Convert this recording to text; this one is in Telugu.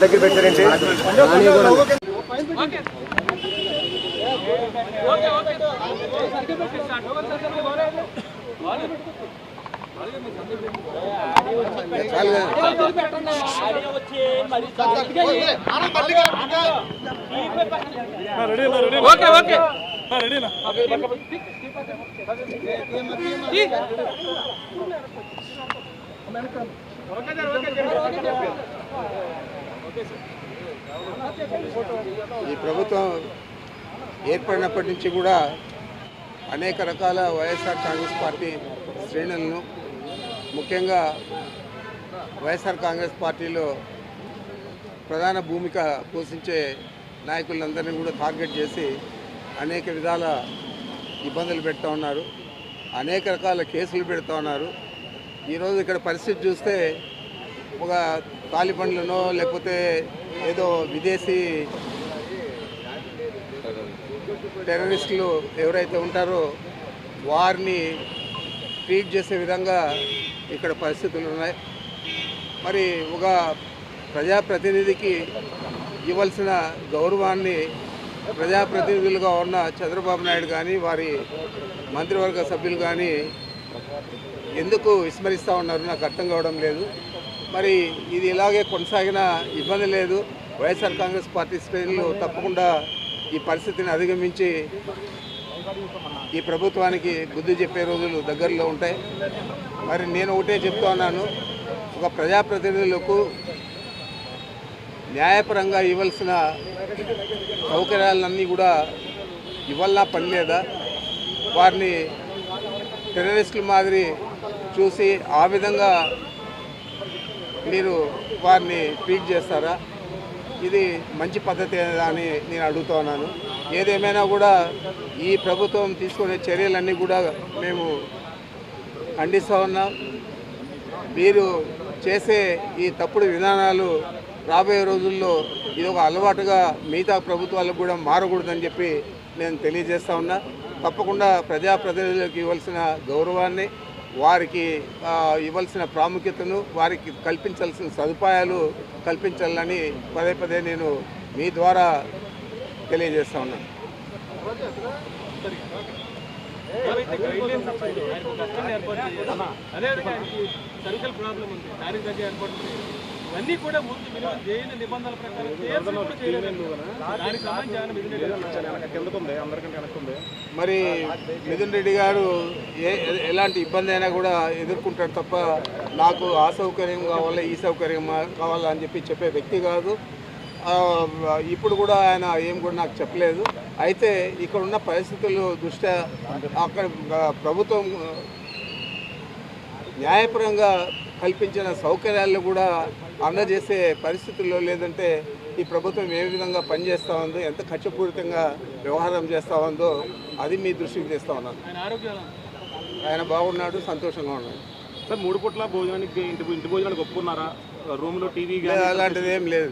దగ్గర పెట్టారండి ఓకే ఓకే ఈ ప్రభుత్వం ఏర్పడినప్పటి నుంచి కూడా అనేక రకాల వైఎస్ఆర్ కాంగ్రెస్ పార్టీ శ్రేణులను ముఖ్యంగా వైఎస్ఆర్ కాంగ్రెస్ పార్టీలో ప్రధాన భూమిక పోషించే నాయకులందరినీ కూడా టార్గెట్ చేసి అనేక విధాల ఇబ్బందులు పెడతా ఉన్నారు అనేక రకాల కేసులు పెడతా ఉన్నారు. ఈరోజు ఇక్కడ పరిస్థితి చూస్తే ఒక తాలిబండ్లనో లేకపోతే ఏదో విదేశీ టెర్రరిస్టులు ఎవరైతే ఉంటారో వారిని ట్రీట్ చేసే విధంగా ఇక్కడ పరిస్థితులు ఉన్నాయి. మరి ఒక ప్రజాప్రతినిధికి ఇవ్వాల్సిన గౌరవాన్ని ప్రజాప్రతినిధులుగా ఉన్న చంద్రబాబు నాయుడు కానీ వారి మంత్రివర్గ సభ్యులు కానీ ఎందుకు విస్మరిస్తూ ఉన్నారు నాకు అర్థం కావడం లేదు. మరి ఇది ఇలాగే కొనసాగిన ఇబ్బంది లేదు. వైఎస్ఆర్ కాంగ్రెస్ పార్టీ శ్రేణులు తప్పకుండా ఈ పరిస్థితిని అధిగమించి ఈ ప్రభుత్వానికి బుద్ధి చెప్పే రోజులు దగ్గరలో ఉంటాయి. మరి నేను ఒకటే చెప్తా ఉన్నాను. ఒక ప్రజాప్రతినిధులకు న్యాయపరంగా ఇవ్వాల్సిన సౌకర్యాలన్నీ కూడా ఇవ్వాలన్నా పని లేదా? వారిని టెర్రరిస్టుల మాదిరి చూసి ఆ విధంగా మీరు వారిని ట్రీట్ చేస్తారా? ఇది మంచి పద్ధతి అని నేను అడుగుతున్నాను ఏదేమైనా కూడా ఈ ప్రభుత్వం తీసుకునే చర్యలన్నీ కూడా మేము ఖండిస్తూ ఉన్నాం. మీరు చేసే ఈ తప్పుడు విధానాలు రాబోయే రోజుల్లో ఇది ఒక అలవాటుగా మిగతా ప్రభుత్వాలకు కూడా మారకూడదని చెప్పి నేను తెలియజేస్తా ఉన్నా. తప్పకుండా ప్రజాప్రతినిధులకు ఇవ్వాల్సిన గౌరవాన్ని వారికి ఇవ్వాల్సిన ప్రాముఖ్యతను వారికి కల్పించాల్సిన సదుపాయాలు కల్పించాలని పదే పదే నేను మీ ద్వారా తెలియజేస్తా ఉన్నాను ప్రాబ్లం ఉంది. ఇవన్నీ కూడా ముందు మినిమం జైలు నిబంధనల ప్రకారం. దానికి సంబంధించి మరి మిథున్ రెడ్డి గారు ఏ ఎలాంటి ఇబ్బంది అయినా కూడా ఎదుర్కొంటాడు తప్ప నాకు ఆ సౌకర్యం కావాలా ఈ సౌకర్యం కావాలా అని చెప్పి చెప్పే వ్యక్తి కాదు. ఆ, ఇప్పుడు కూడా ఆయన ఏం కూడా నాకు చెప్పలేదు. అయితే ఇక్కడ ఉన్న పరిస్థితులు దృష్ట్యా అక్కడ ప్రభుత్వం న్యాయపరంగా కల్పించిన సౌకర్యాలను కూడా అందజేసే పరిస్థితుల్లో లేదంటే ఈ ప్రభుత్వం ఏ విధంగా పనిచేస్తూ ఉందో ఎంత ఖర్చుపూరితంగా వ్యవహారం చేస్తూ ఉందో అది మీ దృష్టికి తెస్తా ఉన్నాను. ఆయన ఆరోగ్యం ఆయన బాగున్నాడు సంతోషంగా ఉన్నాడు. సార్ మూడు పూట్ల భోజనానికి ఇంటి ఇంటి భోజనానికి ఒప్పుకున్నారా? రూమ్లో టీవీ అలాంటిది ఏం లేదు.